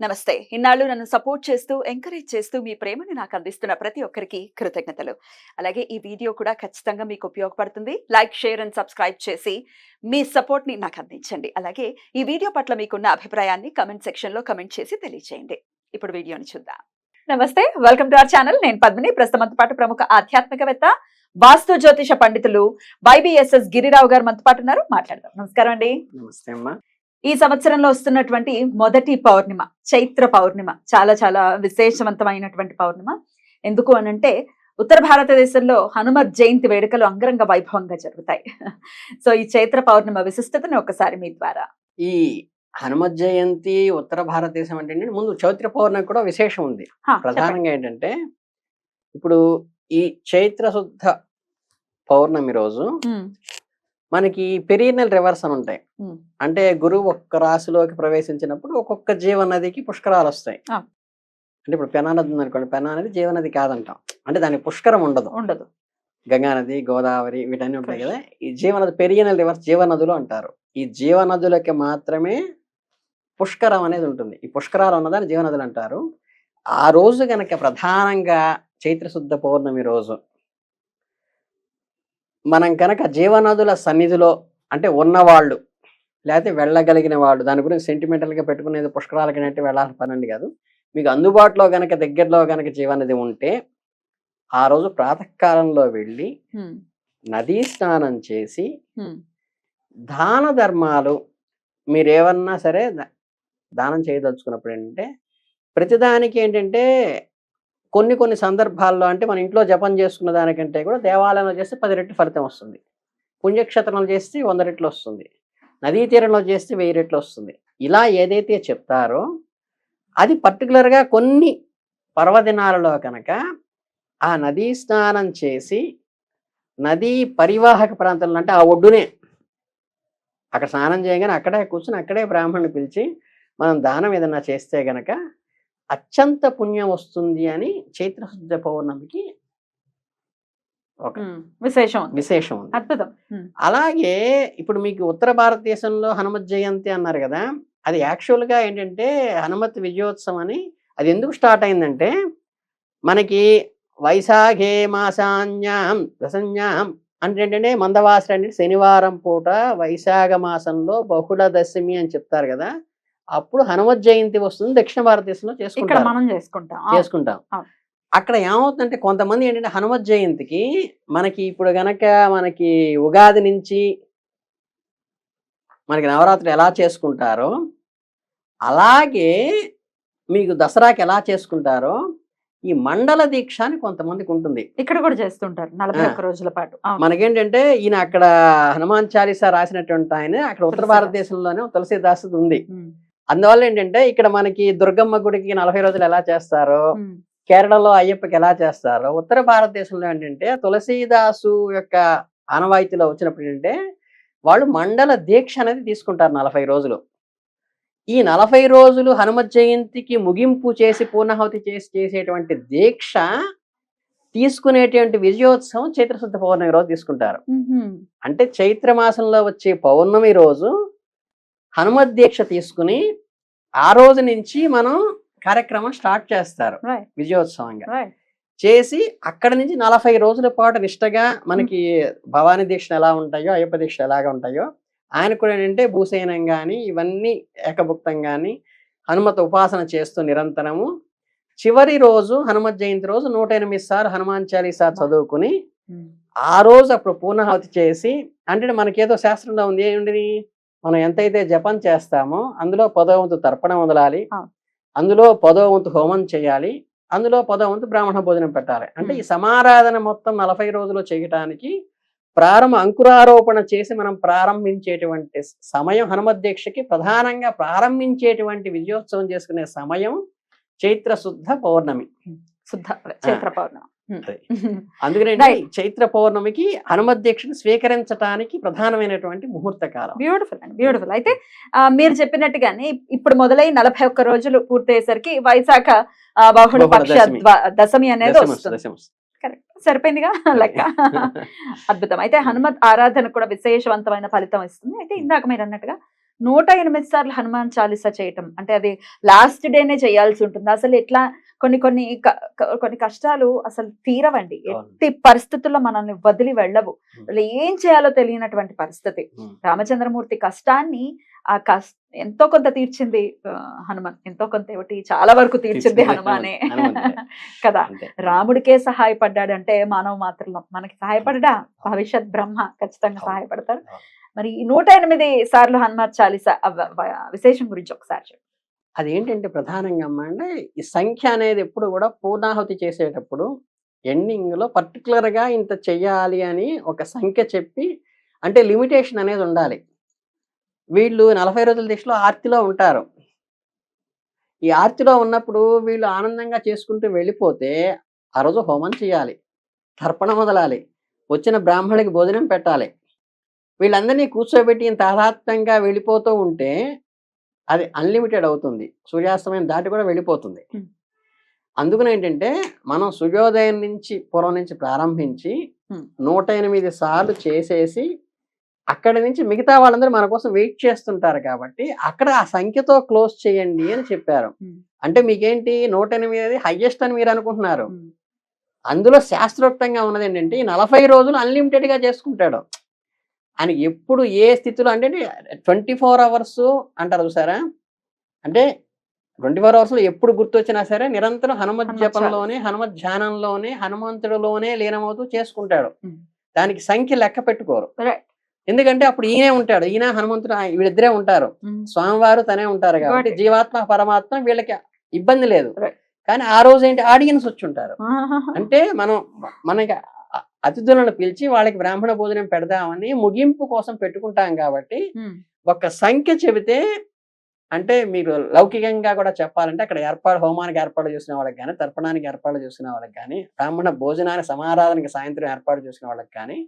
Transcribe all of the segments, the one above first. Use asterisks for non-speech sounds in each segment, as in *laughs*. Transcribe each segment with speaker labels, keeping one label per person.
Speaker 1: నమస్తే. ఇన్నాళ్ళు నన్ను సపోర్ట్ చేస్తూ ఎంకరేజ్ చేస్తూ మీ ప్రేమను నాకు అందిస్తున్న ప్రతి ఒక్కరికి కృతజ్ఞతలు. అలాగే ఈ వీడియో కూడా ఖచ్చితంగా మీకు ఉపయోగపడుతుంది. లైక్ షేర్ అండ్ సబ్స్క్రైబ్ చేసి మీ సపోర్ట్ని నాకు అందించండి. అలాగే ఈ వీడియో పట్ల మీకున్న అభిప్రాయాన్ని కమెంట్ సెక్షన్లో కమెంట్ చేసి తెలియజేయండి ఇప్పుడు వీడియోని చూద్దాం. నమస్తే వెల్కమ్ టు అవర్ ఛానల్. నేను పద్మిని. ప్రస్తుతం పాటు ప్రముఖ ఆధ్యాత్మికవేత్త వాస్తు జ్యోతిష పండితులు వైబిఎస్ఎస్ గిరిరావు గారు మనతో పాటు ఉన్నారు. మాట్లాడదాం. నమస్కారం అండి.
Speaker 2: నమస్తే అమ్మా.
Speaker 1: ఈ సంవత్సరంలో వస్తున్నటువంటి మొదటి పౌర్ణిమ చైత్ర పౌర్ణిమ చాలా చాలా విశేషవంతమైనటువంటి పౌర్ణిమ. ఎందుకు అనంటే ఉత్తర భారతదేశంలో హనుమత్ జయంతి వేడుకలు అంగరంగ వైభవంగా జరుగుతాయి. సో ఈ చైత్ర పౌర్ణిమ విశిష్టతను ఒకసారి మీ ద్వారా.
Speaker 2: ఈ హనుమత్ జయంతి ఉత్తర భారతదేశం అంటే ముందు చైత్ర పౌర్ణమి కూడా విశేషం ఉంది. ప్రధానంగా ఏంటంటే ఇప్పుడు ఈ చైత్ర శుద్ధ పౌర్ణమి రోజు మనకి పెరీనల్ రివర్స్ అని ఉంటాయి. అంటే గురువు ఒక్క రాశిలోకి ప్రవేశించినప్పుడు ఒక్కొక్క జీవనదికి పుష్కరాలు వస్తాయి. అంటే ఇప్పుడు పెనా నది ఉందనుకోండి పెనా నది జీవనది కాదంటాం. అంటే దానికి పుష్కరం ఉండదు.
Speaker 1: ఉండదు.
Speaker 2: గంగానది గోదావరి వీటన్నీ ఉంటాయి కదా. ఈ జీవనది పెరియనల్ రివర్స్ జీవనదులు అంటారు. ఈ జీవనదులకి మాత్రమే పుష్కరం అనేది ఉంటుంది. ఈ పుష్కరాలు ఉన్నదాన్ని జీవనదులు అంటారు. ఆ రోజు గనక ప్రధానంగా చైత్ర శుద్ధ పౌర్ణమి రోజు మనం కనుక జీవనదుల సన్నిధిలో అంటే ఉన్నవాళ్ళు లేకపోతే వెళ్ళగలిగిన వాళ్ళు దాని గురించి sentimental గా పెట్టుకునేది పుష్కరాలకి అంటే వెళ్ళాల్సిన పని అండి కాదు. మీకు అందుబాటులో గనక దగ్గరలో గనక జీవనది ఉంటే ఆ రోజు ప్రాతకాలంలో వెళ్ళి నదీ స్నానం చేసి దాన ధర్మాలు మీరు ఏమన్నా సరే ద- దానం చేయదలుచుకున్నప్పుడు ఏంటంటే ప్రతిదానికి ఏంటంటే కొన్ని కొన్ని సందర్భాల్లో అంటే మన ఇంట్లో జపం చేసుకున్న దానికంటే కూడా దేవాలయంలో చేస్తే పది రెట్లు ఫలితం వస్తుంది. పుణ్యక్షేత్రంలో చేస్తే వంద రెట్లు వస్తుంది. నదీ తీరంలో చేస్తే వెయ్యి రెట్లు వస్తుంది. ఇలా ఏదైతే చెప్తారో అది పర్టికులర్గా కొన్ని పర్వదినాలలో కనుక ఆ నదీ స్నానం చేసి నదీ పరివాహక ప్రాంతంలో అంటే ఆ ఒడ్డునే అక్కడ స్నానం చేయగానే అక్కడే కూర్చుని అక్కడే బ్రాహ్మణుని పిలిచి మనం దానం ఏదన్నా చేస్తే గనక అత్యంత పుణ్యం వస్తుంది అని చైత్రశుద్ధ పౌర్ణమికి ఒక
Speaker 1: విశేషం.
Speaker 2: విశేషం
Speaker 1: అద్భుతం.
Speaker 2: అలాగే ఇప్పుడు మీకు ఉత్తర భారతదేశంలో హనుమత్ జయంతి అన్నారు కదా అది యాక్చువల్గా ఏంటంటే హనుమత్ విజయోత్సవం అని అది ఎందుకు స్టార్ట్ అయిందంటే మనకి వైశాఖే మాసాన్యాం దశన్యాం అంటే ఏంటంటే మందవాసరి అంటే శనివారం పూట వైశాఖ మాసంలో బహుళ దశమి అని చెప్తారు కదా అప్పుడు హనుమత్ జయంతి వస్తుంది దక్షిణ భారతదేశంలో
Speaker 1: ఇక్కడ
Speaker 2: చేసుకుంటారు
Speaker 1: మనం చేసుకుంటాం
Speaker 2: చేసుకుంటాం. అక్కడ ఏమవుతుందంటే కొంతమంది ఏంటంటే హనుమత్ జయంతికి మనకి ఇప్పుడు గనక మనకి ఉగాది నుంచి మనకి నవరాత్రులు ఎలా చేసుకుంటారో అలాగే మీకు దసరాకి ఎలా చేసుకుంటారో ఈ మండల దీక్ష అని కొంతమందికి ఉంటుంది
Speaker 1: ఇక్కడ కూడా చేస్తుంటారు నలభై. ఒక్క రోజుల పాటు.
Speaker 2: మనకేంటంటే ఈయన అక్కడ హనుమాన్ చాలీసా రాసినటువంటి ఆయన అక్కడ ఉత్తర. భారతదేశంలోనే తులసీదాస్ ఉంది అందువల్ల ఏంటంటే ఇక్కడ మనకి దుర్గమ్మ గుడికి నలభై రోజులు ఎలా చేస్తారో కేరళలో అయ్యప్పకి ఎలా చేస్తారో ఉత్తర భారతదేశంలో ఏంటంటే తులసీదాసు యొక్క ఆనవాయితీలో వచ్చినప్పుడు ఏంటంటే వాళ్ళు మండల దీక్ష అనేది తీసుకుంటారు నలభై రోజులు. ఈ నలభై రోజులు హనుమత్ జయంతికి ముగింపు చేసి పూర్ణాహుతి చేసి చేసేటువంటి దీక్ష తీసుకునేటువంటి విజయోత్సవం చైత్రశుద్ధ పౌర్ణమి రోజు తీసుకుంటారు. అంటే చైత్ర మాసంలో వచ్చే పౌర్ణమి రోజు హనుమత్ దీక్ష తీసుకుని ఆ రోజు నుంచి మనం కార్యక్రమం స్టార్ట్ చేస్తారు. విజయోత్సవంగా. చేసి అక్కడ నుంచి నలభై రోజుల పాటు నిష్టగా మనకి భవానీ దీక్షలు ఎలా ఉంటాయో అయ్యప్ప దీక్షలు ఎలాగా ఉంటాయో ఆయన కూడా ఏంటంటే భూసేనం కానీ ఇవన్నీ ఏకభుక్తం కానీ హనుమత ఉపాసన చేస్తూ నిరంతరము చివరి రోజు హనుమత్ జయంతి రోజు నూట ఎనిమిది సార్లు హనుమాన్ చాలీసా చదువుకుని
Speaker 1: ఉమ్,
Speaker 2: ఆ రోజు అప్పుడు పూర్ణాహుతి చేసి అంటే మనకేదో శాస్త్రంలో ఉంది ఏంటి మనం ఎంతైతే జపం చేస్తామో అందులో పదో వంతు తర్పణం వదలాలి. అందులో పదో వంతు హోమం చేయాలి. అందులో పదో వంతు బ్రాహ్మణ భోజనం పెట్టాలి. అంటే ఈ సమారాధన మొత్తం నలభై రోజులు చేయటానికి ప్రారంభ అంకురారోపణ చేసి మనం ప్రారంభించేటువంటి సమయం హనుమత్ దీక్షకి ప్రధానంగా ప్రారంభించేటువంటి విజయోత్సవం చేసుకునే సమయం చైత్ర శుద్ధ పౌర్ణమి.
Speaker 1: శుద్ధ చైత్ర పౌర్ణమి. *laughs*
Speaker 2: అందుకనే. చైత్ర పౌర్ణమికి హనుమత్ దీక్షను స్వీకరించడానికి ప్రధానమైనటువంటి ముహూర్త కాలం.
Speaker 1: బ్యూటిఫుల్ అండి బ్యూటిఫుల్ అయితే మీరు చెప్పినట్టుగానే ఇప్పుడు మొదలై నలభై ఒక్క రోజులు పూర్తయ్యేసరికి వైశాఖ బహుళ పక్ష
Speaker 2: దశమి.
Speaker 1: అనేది వస్తుంది. సరిపోయిందిగా? లెక్క. *laughs* అద్భుతం. అయితే హనుమత్ ఆరాధన కూడా విశేషవంతమైన ఫలితం ఇస్తుంది. అయితే ఇందాక మీరు అన్నట్టుగా నూట ఎనిమిది సార్లు హనుమాన్ చాలీసా చేయటం. అంటే అది లాస్ట్ డేనే చేయాల్సి ఉంటుంది. అసలు ఎట్లా కొన్ని కొన్ని కొన్ని కష్టాలు అసలు తీరవండి. ఎట్టి పరిస్థితుల్లో మనల్ని వదిలి వెళ్ళవు. వాళ్ళు ఏం చేయాలో తెలియనటువంటి పరిస్థితి. రామచంద్రమూర్తి కష్టాన్ని ఆ కష్ట ఎంతో కొంత తీర్చింది హనుమాన్. ఎంతో కొంత ఏమిటి? చాలా వరకు తీర్చింది హనుమానే. *laughs* కదా. రాముడికే సహాయపడ్డాడంటే మానవ మాత్రలో మనకి సహాయపడడా? భవిష్యత్ బ్రహ్మ ఖచ్చితంగా. సహాయపడతారు. మరి నూట ఎనిమిది సార్లు హనుమాన్ చాలీస విశేషం గురించి ఒకసారి చెప్పండి
Speaker 2: అదేంటంటే ప్రధానంగా అమ్మ అంటే ఈ సంఖ్య అనేది ఎప్పుడు కూడా పూర్ణాహుతి చేసేటప్పుడు ఎండింగ్లో పర్టికులర్గా ఇంత చెయ్యాలి అని ఒక సంఖ్య చెప్పి అంటే లిమిటేషన్ అనేది ఉండాలి. వీళ్ళు నలభై రోజుల దిశలో ఆర్తిలో ఉంటారు. ఈ ఆర్తిలో ఉన్నప్పుడు వీళ్ళు ఆనందంగా చేసుకుంటూ వెళ్ళిపోతే ఆ రోజు హోమం చేయాలి తర్పణ మొదలాలి వచ్చిన బ్రాహ్మణుడికి భోజనం పెట్టాలి. వీళ్ళందరినీ కూర్చోబెట్టి ఇంత వెళ్ళిపోతూ ఉంటే అది అన్లిమిటెడ్ అవుతుంది సూర్యాస్తమయం దాటి కూడా వెళ్ళిపోతుంది. అందుకని ఏంటంటే మనం సూర్యోదయం నుంచి పూర్వం నుంచి ప్రారంభించి. నూట ఎనిమిది సార్లు చేసేసి అక్కడి నుంచి మిగతా వాళ్ళందరూ మన కోసం వెయిట్ చేస్తుంటారు కాబట్టి అక్కడ ఆ సంఖ్యతో క్లోజ్ చేయండి అని చెప్పారు. అంటే మీకేంటి నూట ఎనిమిది హైయెస్ట్ అని మీరు అనుకుంటున్నారు అందులో శాస్త్రోక్తంగా ఉన్నది ఏంటంటే ఈ నలభై రోజులు అన్లిమిటెడ్గా చేసుకుంటాడు ఆయన ఎప్పుడు ఏ స్థితిలో అంటే ట్వంటీ ఫోర్ అవర్స్ అంటారు చూసారా? అంటే ట్వంటీ ఫోర్ అవర్స్లో ఎప్పుడు గుర్తొచ్చినా సరే నిరంతరం హనుమత్ జపంలోనే హనుమత్ ధ్యానంలోనే హనుమంతుడిలోనే లీనమవుతూ చేసుకుంటాడు. దానికి సంఖ్య లెక్క పెట్టుకోరు. ఎందుకంటే అప్పుడు ఈయనే ఉంటాడు. ఈయన హనుమంతుడు వీళ్ళిద్దరే ఉంటారు. స్వామివారు తనే ఉంటారు కాబట్టి. జీవాత్మ పరమాత్మ వీళ్ళకి ఇబ్బంది లేదు. కానీ ఆ రోజు ఏంటి ఆడియన్స్ వచ్చి ఉంటారు. అంటే మనం మనకి అతిథులను పిలిచి వాళ్ళకి బ్రాహ్మణ భోజనం పెడదామని ముగింపు కోసం పెట్టుకుంటాం కాబట్టి ఒక సంఖ్య చెబితే అంటే మీరు లౌకికంగా కూడా చెప్పాలంటే అక్కడ ఏర్పాటు హోమానికి ఏర్పాటు చేసిన వాళ్ళకి కానీ తర్పణానికి ఏర్పాటు చేసిన వాళ్ళకి కానీ బ్రాహ్మణ భోజనానికి సమారాధనకి సాయంత్రం ఏర్పాటు చేసిన వాళ్ళకి కానీ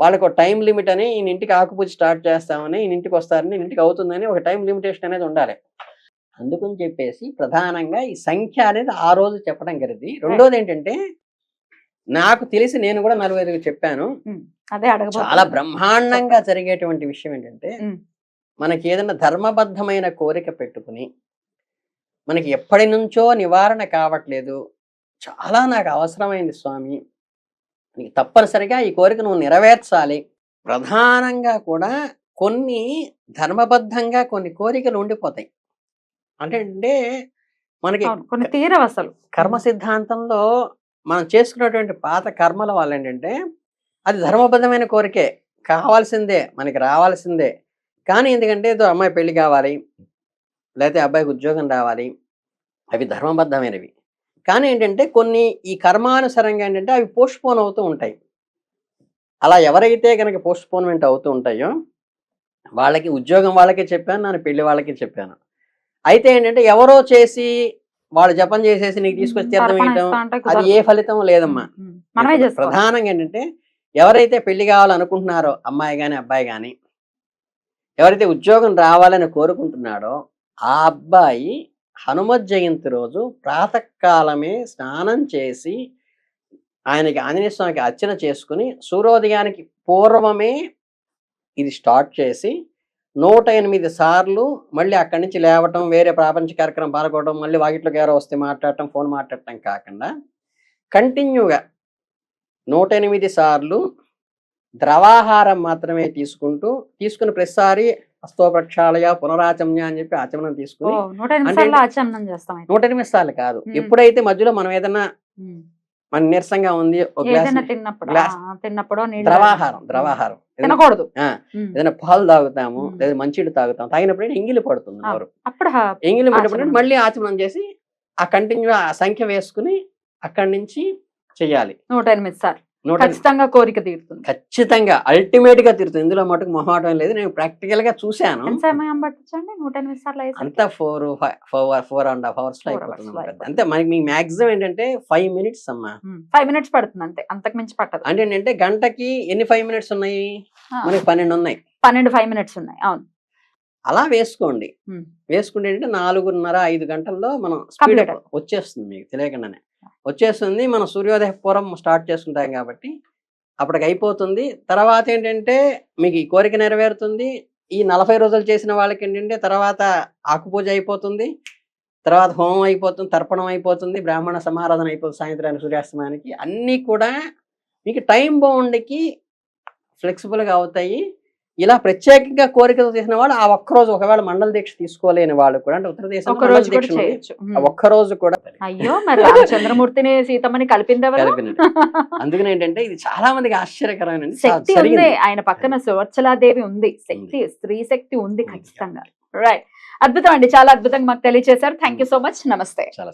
Speaker 2: వాళ్ళకు ఒక టైం లిమిట్ అని ఈయన ఇంటికి ఆకుపూజ స్టార్ట్ చేస్తామని ఈయన ఇంటికి వస్తారని ఇంటికి అవుతుందని ఒక టైం లిమిటేషన్ అనేది ఉండాలి. అందుకని చెప్పేసి ప్రధానంగా ఈ సంఖ్య అనేది ఆ రోజు చెప్పడం జరిగింది రెండోది ఏంటంటే నాకు తెలిసి నేను కూడా నలుగురికి చెప్పాను.
Speaker 1: అదే.
Speaker 2: చాలా బ్రహ్మాండంగా జరిగేటువంటి విషయం ఏంటంటే. మనకి ఏదైనా ధర్మబద్ధమైన కోరిక పెట్టుకుని మనకి ఎప్పటి నుంచో నివారణ కావట్లేదు. చాలా నాకు అవసరమైంది స్వామి. నీకు తప్పనిసరిగా ఈ కోరిక నువ్వు నెరవేర్చాలి. ప్రధానంగా కూడా కొన్ని ధర్మబద్ధంగా కొన్ని కోరికలు ఉండిపోతాయి. అంటే అంటే మనకి
Speaker 1: కొన్ని తీరవు అసలు
Speaker 2: కర్మ సిద్ధాంతంలో మనం చేసుకున్నటువంటి పాత కర్మల వల్ల ఏంటంటే అది ధర్మబద్ధమైన కోరికే. కావాల్సిందే మనకి రావాల్సిందే. కానీ ఎందుకంటే ఏదో అమ్మాయి పెళ్ళి కావాలి లేకపోతే అబ్బాయికి ఉద్యోగం రావాలి అవి ధర్మబద్ధమైనవి. కానీ ఏంటంటే కొన్ని ఈ కర్మానుసారంగా ఏంటంటే అవి పోస్ట్పోన్ అవుతూ ఉంటాయి. అలా ఎవరైతే కనుక పోస్ట్పోన్మెంట్ అవుతూ ఉంటాయో వాళ్ళకి ఉద్యోగం వాళ్ళకే చెప్పాను నేను పెళ్ళి వాళ్ళకి చెప్పాను. అయితే ఏంటంటే ఎవరో చేసి వాళ్ళు జపం చేసేసి నీకు తీసుకొచ్చి తీర్థం వేయటం అది. ఏ ఫలితం లేదమ్మా. ప్రధానంగా ఏంటంటే ఎవరైతే పెళ్ళి కావాలనుకుంటున్నారో అమ్మాయి కానీ అబ్బాయి కానీ ఎవరైతే ఉద్యోగం రావాలని కోరుకుంటున్నాడో ఆ అబ్బాయి హనుమత్ జయంతి రోజు ప్రాతకాలమే స్నానం చేసి ఆయనకి ఆంజనేయ స్వామికి అర్చన చేసుకుని సూర్యోదయానికి పూర్వమే ఇది స్టార్ట్ చేసి నూట ఎనిమిది సార్లు మళ్ళీ అక్కడి నుంచి లేవటం వేరే ప్రాపంచిక కార్యక్రమం పాల్గొనడం మళ్ళీ వాకిట్లోకి ఎవరో వస్తే మాట్లాడటం ఫోన్ మాట్లాడటం కాకుండా కంటిన్యూగా నూట ఎనిమిది సార్లు ద్రవాహారం మాత్రమే తీసుకుంటూ తీసుకుని ప్రతిసారి హస్తో ప్రక్షాళయ పునరాచమ్య అని చెప్పి ఆచమనం తీసుకుని
Speaker 1: నూట ఎనిమిది సార్లు
Speaker 2: కాదు. ఎప్పుడైతే మధ్యలో మనం ఏదైనా. మన నీరసంగా ఉంది ఒక
Speaker 1: తిన్నప్పుడు
Speaker 2: ద్రవాహారం ద్రవాహారం.
Speaker 1: తినకూడదు.
Speaker 2: ఏదైనా పాలు తాగుతాము. లేదా మంచినీళ్ళు తాగుతాం తాగినప్పుడు ఎంగిలి పడుతుంది
Speaker 1: హ-
Speaker 2: ఎంగిలి పడినప్పుడు. మళ్ళీ ఆచమనం చేసి ఆ కంటిన్యూ ఆ సంఖ్య వేసుకుని అక్కడి నుంచి చెయ్యాలి
Speaker 1: నూట ఎనిమిది సార్లు. ఖచ్చితంగా కోరిక తీరుతుంది.
Speaker 2: ఖచ్చితంగా అల్టిమేట్గా తిరుగుతుంది ఇందులో మటుకు మొహమాటం లేదు. నేను ప్రాక్టికల్గా చూశాను? అంతా four four four and half
Speaker 1: అవర్స్లో
Speaker 2: అయిపోతుంది. అంతే మనకి మీ మాక్సిమం ఏంటంటే ఫైవ్ మినిట్స్ అమ్మా.
Speaker 1: ఫైవ్ మినిట్స్ పడుతుంది అంతే. అంతకు మించి పట్టదు.
Speaker 2: అంటే ఏంటంటే గంటకి ఎన్ని ఫైవ్ మినిట్స్ ఉన్నాయి? మనకి పన్నెండు ఉన్నాయి.
Speaker 1: పన్నెండు ఫైవ్ మినిట్స్ ఉన్నాయి. అవును.
Speaker 2: అలా వేసుకోండి. వేసుకుంటే నాలుగున్నర ఐదు గంటల్లో మనం స్పీడ్. వచ్చేస్తుంది మీకు తెలియకుండానే. వచ్చేస్తుంది మనం సూర్యోదయ పూర్వం స్టార్ట్ చేసుకుంటాం కాబట్టి అప్పటికి అయిపోతుంది. తర్వాత ఏంటంటే మీకు ఈ కోరిక నెరవేరుతుంది. ఈ నలభై రోజులు చేసిన వాళ్ళకి ఏంటంటే తర్వాత ఆకుపూజ అయిపోతుంది. తర్వాత హోమం అయిపోతుంది తర్పణం అయిపోతుంది బ్రాహ్మణ సమారాధన అయిపోతుంది సాయంత్రానికి సూర్యాస్తమానికి. అన్నీ కూడా మీకు టైం బౌండ్కి ఫ్లెక్సిబుల్గా అవుతాయి. ఇలా ప్రత్యేకంగా కోరికతో చేసిన వాళ్ళు ఆ ఒక్క రోజు ఒకవేళ మండల దీక్ష తీసుకోలేని వాళ్ళు కూడా అంటే ఉత్తర దేశంలో
Speaker 3: ఒక
Speaker 2: మండల
Speaker 3: రోజు కూడా
Speaker 1: అయ్యో మరి రామచంద్రమూర్తిని సీతమ్మని కలిపింది.
Speaker 2: అందుకని ఏంటంటే ఇది చాలా మందికి ఆశ్చర్యకరమైన
Speaker 1: శక్తి ఉంది. ఆయన పక్కన సువర్చలాదేవి ఉంది. శక్తి స్త్రీ శక్తి ఉంది. ఖచ్చితంగా. రైట్ అద్భుతం అండి. చాలా అద్భుతంగా మాకు తెలియజేశారు థ్యాంక్ యూ సో మచ్ నమస్తే
Speaker 2: చాలా